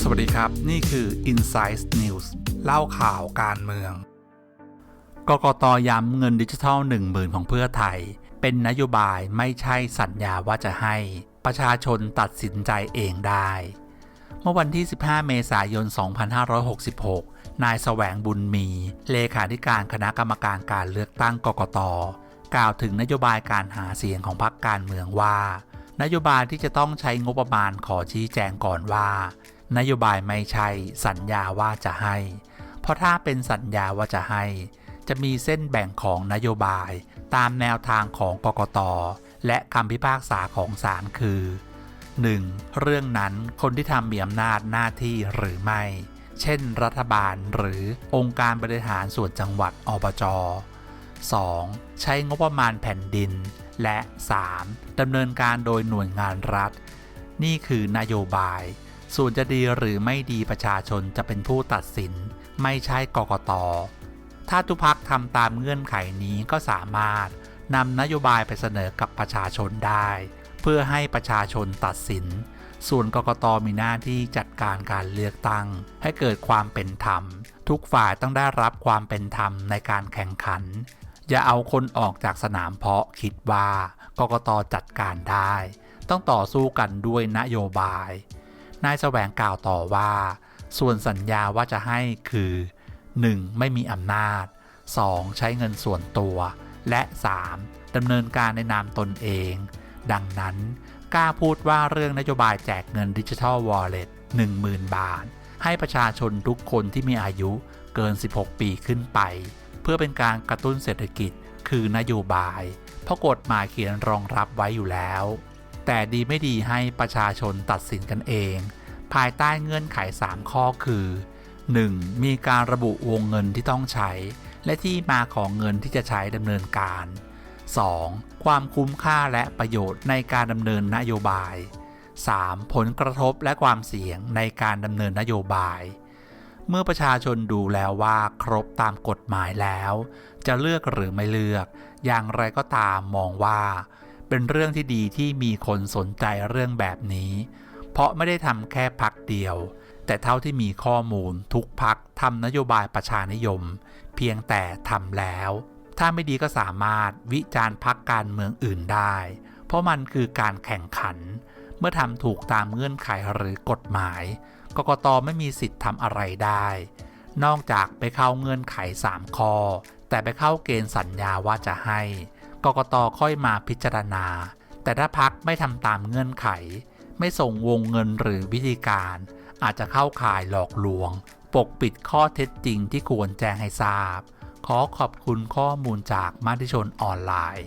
สวัสดีครับ นี่คือ Insight News เล่าข่าวการเมือง กกตย้ำเงินดิจิทัล 10,000 ของเพื่อไทย เป็นนโยบายไม่ใช่สัญญาว่าจะให้ ประชาชนตัดสินใจเองได้ เมื่อวันที่ 15 เมษายน 2566นายแสวงบุญมี เลขาธิการคณะกรรมการการเลือกตั้งกกต กล่าวถึงนโยบายการหาเสียงของพรรคการเมืองว่า นโยบายที่จะต้องใช้งบประมาณขอชี้แจงก่อนว่า นโยบายไม่ใช่สัญญาว่าจะให้ เพราะถ้าเป็นสัญญาว่าจะให้ จะมีเส้นแบ่งของนโยบายตามแนวทางของกกตและคำพิพากษาของศาลคือ 1. เรื่องนั้นคนที่ทำมีอำนาจหน้าที่หรือไม่ เช่น รัฐบาลหรือองค์การบริหารส่วนจังหวัดอบจ 2. ใช้งบประมาณแผ่นดิน และ 3. ดำเนินการโดยหน่วยงานรัฐ นี่คือนโยบาย ส่วนจะดีหรือไม่ดีประชาชนจะเป็นผู้ตัดสิน ไม่ใช่กกต ถ้าทุกพักทำตามเงื่อนไขนี้ก็สามารถนำนโยบายไปเสนอกับประชาชนได้ เพื่อให้ประชาชนตัดสิน ส่วนกกตมีหน้าที่จัดการการเลือกตั้ง ให้เกิดความเป็นธรรม ทุกฝ่ายต้องได้รับความเป็นธรรมในการแข่งขัน อย่าเอาคนออกจากสนามเพาะคิดว่ากกตจัดการได้ ต้องต่อสู้กันด้วยนโยบาย นายแสวงกล่าวต่อว่า ส่วนสัญญาว่าจะให้คือ 1. ไม่มีอำนาจ 2. ใช้เงินส่วนตัว และ 3. ดำเนินการในนามตนเอง ดังนั้นกล้าพูดว่าเรื่องนโยบายแจกเงินดิจิทัลวอลเล็ต10,000 บาท ให้ประชาชนทุกคนที่มีอายุเกิน 16 ปีขึ้นไป เพื่อเป็นการกระตุ้นเศรษฐกิจ คือนโยบาย เพราะกฎหมายเขียนรองรับไว้อยู่แล้ว แต่ดีไม่ดีให้ประชาชนตัดสินกันเอง ภายใต้เงื่อนไข 3 ข้อคือ 1. มีการระบุวงเงินที่ต้องใช้ และที่มาของเงินที่จะใช้ดำเนินการ 2. ความคุ้มค่าและประโยชน์ในการดำเนินนโยบาย 3. ผลกระทบและความเสี่ยงในการดำเนินนโยบาย เมื่อประชาชนดูแล้วว่าครบตามกฎหมายแล้ว จะเลือกหรือไม่เลือก อย่างไรก็ตามมองว่า เป็นเรื่องที่ดีที่มีคนสนใจเรื่องแบบนี้ เพราะไม่ได้ทำแค่พักเดียว แต่เท่าที่มีข้อมูลทุกพักทำนโยบายประชานิยม เพียงแต่ทำแล้ว ถ้าไม่ดีก็สามารถวิจารณ์พักการเมืองอื่นได้ เพราะมันคือการแข่งขัน เมื่อทำถูกตามเงื่อนไขหรือกฎหมาย กกตไม่มีสิทธิ์ทำอะไรได้ นอกจากไปเข้าเงื่อนไข 3 ข้อ แต่ไปเข้าเกณฑ์สัญญาว่าจะให้ กกตค่อยมาพิจารณา แต่ถ้าพักไม่ทำตามเงื่อนไข ไม่ส่งวงเงินหรือวิธีการ อาจจะเข้าข่ายหลอกลวง ปกปิดข้อเท็จจริงที่ควรแจ้งให้ทราบ ขอขอบคุณข้อมูลจากมาติชนออนไลน์